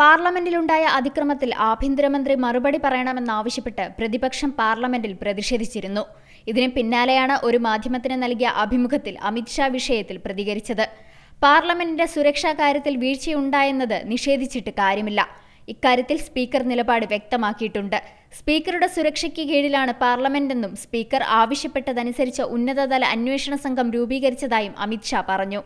പാർലമെന്റിലുണ്ടായ അതിക്രമത്തിൽ ആഭ്യന്തരമന്ത്രി മറുപടി പറയണമെന്നാവശ്യപ്പെട്ട് പ്രതിപക്ഷം പാർലമെന്റിൽ പ്രതിഷേധിച്ചിരുന്നു. ഇതിന് പിന്നാലെയാണ് ഒരു മാധ്യമത്തിന് നൽകിയ അഭിമുഖത്തിൽ അമിത്ഷാ വിഷയത്തിൽ പ്രതികരിച്ചത്. പാർലമെന്റിന്റെ സുരക്ഷാ കാര്യത്തിൽ വീഴ്ചയുണ്ടായെന്നത് നിഷേധിച്ചിട്ട് കാര്യമില്ല. ഇക്കാര്യത്തിൽ സ്പീക്കർ നിലപാട് വ്യക്തമാക്കിയിട്ടുണ്ട്. സ്പീക്കറുടെ സുരക്ഷയ്ക്ക് കീഴിലാണ് പാർലമെന്റെന്നും സ്പീക്കർ ആവശ്യപ്പെട്ടതനുസരിച്ച് ഉന്നതതല അന്വേഷണ സംഘം രൂപീകരിച്ചതായും അമിത്ഷാ പറഞ്ഞു.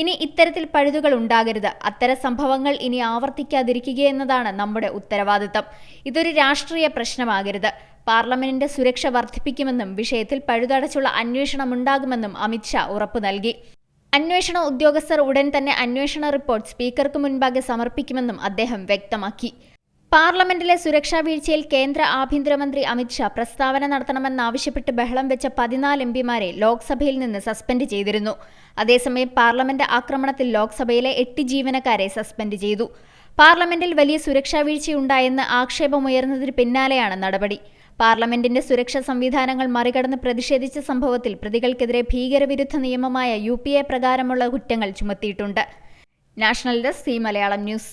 ഇനി ഇത്തരത്തിൽ പഴുതുകൾ ഉണ്ടാകരുത്. അത്തരം സംഭവങ്ങൾ ഇനി ആവർത്തിക്കാതിരിക്കുകയെന്നതാണ് നമ്മുടെ ഉത്തരവാദിത്തം. ഇതൊരു രാഷ്ട്രീയ പ്രശ്നമാകരുത്. പാർലമെന്റിന്റെ സുരക്ഷ വർദ്ധിപ്പിക്കുമെന്നും വിഷയത്തിൽ പഴുതടച്ചുള്ള അന്വേഷണം അന്വേഷണമുണ്ടാകുമെന്നും അമിത്ഷാ ഉറപ്പു നൽകി. അന്വേഷണ ഉദ്യോഗസ്ഥർ ഉടൻ തന്നെ അന്വേഷണ റിപ്പോർട്ട് സ്പീക്കർക്ക് മുൻപാകെ സമർപ്പിക്കുമെന്നും അദ്ദേഹം വ്യക്തമാക്കി. പാർലമെന്റിലെ സുരക്ഷാ വീഴ്ചയിൽ കേന്ദ്ര ആഭ്യന്തരമന്ത്രി അമിത്ഷാ പ്രസ്താവന നടത്തണമെന്നാവശ്യപ്പെട്ട് ബഹളം വെച്ച പതിനാല് എം പിമാരെ ലോക്സഭയിൽ നിന്ന് സസ്പെൻഡ് ചെയ്തിരുന്നു. അതേസമയം പാർലമെന്റ് ആക്രമണത്തിൽ ലോക്സഭയിലെ എട്ട് ജീവനക്കാരെ സസ്പെൻഡ് ചെയ്തു. പാർലമെന്റിൽ വലിയ സുരക്ഷാ വീഴ്ചയുണ്ടായെന്ന് ആക്ഷേപമുയർന്നതിന് പിന്നാലെയാണ് നടപടി. പാർലമെന്റിന്റെ സുരക്ഷാ സംവിധാനങ്ങൾ മറികടന്ന് പ്രതിഷേധിച്ച സംഭവത്തിൽ പ്രതികൾക്കെതിരെ ഭീകരവിരുദ്ധ നിയമമായ യു പ്രകാരമുള്ള കുറ്റങ്ങൾ ചുമത്തിയിട്ടുണ്ട്. National desk Zee Malayalam news.